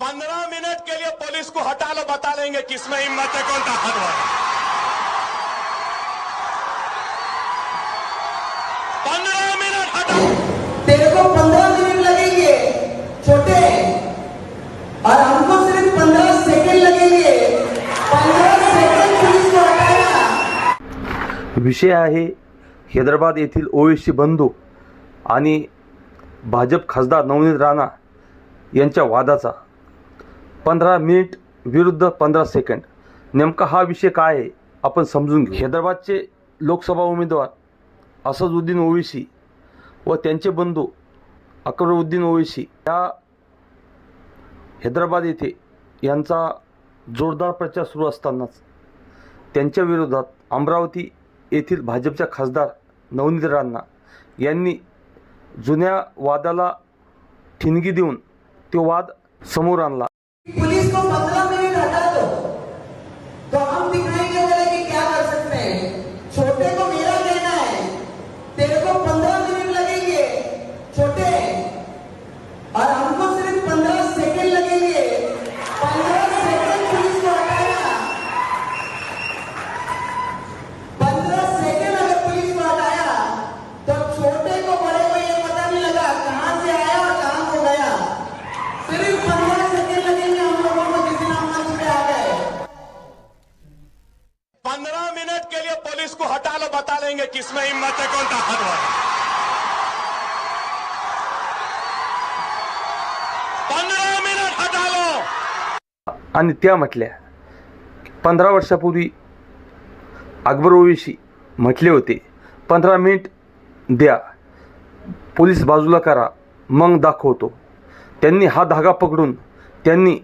पंद्रह मिनट के लिए पुलिस को हटा लो बता लेंगे किसमें हिम्मत है कौन ताकतवर है। पंद्रह मिनट हटा तेरे को पंद्रह मिनट लगेंगे छोटे। और हमको सिर्फ पंद्रह सेकंड लगेंगे। पंद्रह सेकंड पुलिस को हटाया विषय आहे हैदराबाद येथील ओवेसी बंधू आणि भाजप खासदार नवनीत राणा यांच्या वादाचा. पंधरा मिनिट विरुद्ध पंधरा सेकंड. नेमका हा विषय काय आहे आपण समजून घेऊ. हैदराबादचे लोकसभा उमेदवार असदुद्दीन ओवेसी व त्यांचे बंधू अकबरुद्दीन ओवेसी या हैदराबाद येथे यांचा जोरदार प्रचार सुरू असतानाच त्यांच्या विरोधात अमरावती येथील भाजपच्या खासदार नवनीत राणा यांनी जुन्या वादाला ठिणगी देऊन तो वाद समोर आणला. पुलिस को पंद्रह मिनट हटा दो तो हम दिख पुलिस को हटा लो बता लेंगे किसमें हिम्मत है कौन ताकत है। पंद्रह मिनट हटा लो आणि त्या म्हटल्या पंधरा वर्षापूर्वी अकबर ओवेशी म्हटले होते पंधरा मिनिट द्या पोलीस बाजूला करा मग दाखवतो. त्यांनी हा धागा पकडून त्यांनी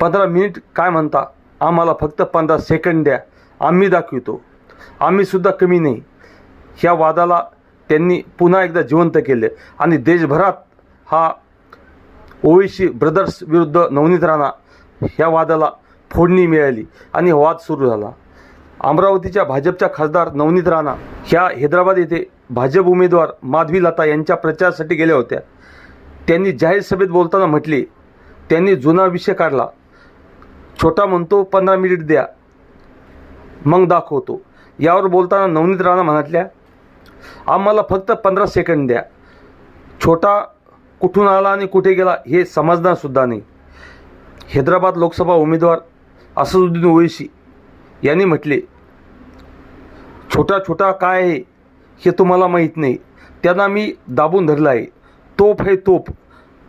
पंधरा मिनिट काय म्हणता आम्हाला फक्त पंधरा सेकंड द्या आम्ही दाखवितो. आम्हीसुद्धा कमी नाही. ह्या वादाला त्यांनी पुन्हा एकदा जिवंत केले. आणि देशभरात हा ओवेसी ब्रदर्स विरुद्ध नवनीत राणा ह्या वादाला फोडणी मिळाली आणि वाद सुरू झाला. अमरावतीच्या भाजपच्या खासदार नवनीत राणा ह्या हैदराबाद येथे भाजप उमेदवार माधवी लता यांच्या प्रचारासाठी गेल्या होत्या. त्यांनी जाहीर सभेत बोलताना म्हटले त्यांनी जुना विषय काढला. छोटा म्हणतो पंधरा मिनिट द्या. मग दाखवतो. यावर बोलताना नवनीत राणा म्हणाल्या आम्हाला फक्त पंधरा सेकंड द्या. छोटा कुठून आला आणि कुठे गेला हे समजणारसुद्धा नाही. हैदराबाद लोकसभा उमेदवार असदुद्दीन ओवेसी यांनी म्हटले छोटा छोटा काय आहे हे तुम्हाला माहीत नाही. त्यांना मी दाबून धरलं आहे. तोप हे तोप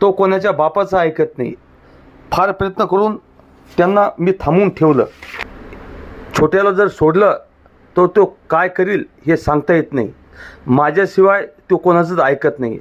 तो कोणाच्या बापाचं ऐकत नाही. फार प्रयत्न करून त्यांना मी थांबून ठेवलं. छोट्याला जर सोडलं तर तो काय करील हे सांगता येत नाही. माझ्याशिवाय तो कोणाचंच ऐकत नाही.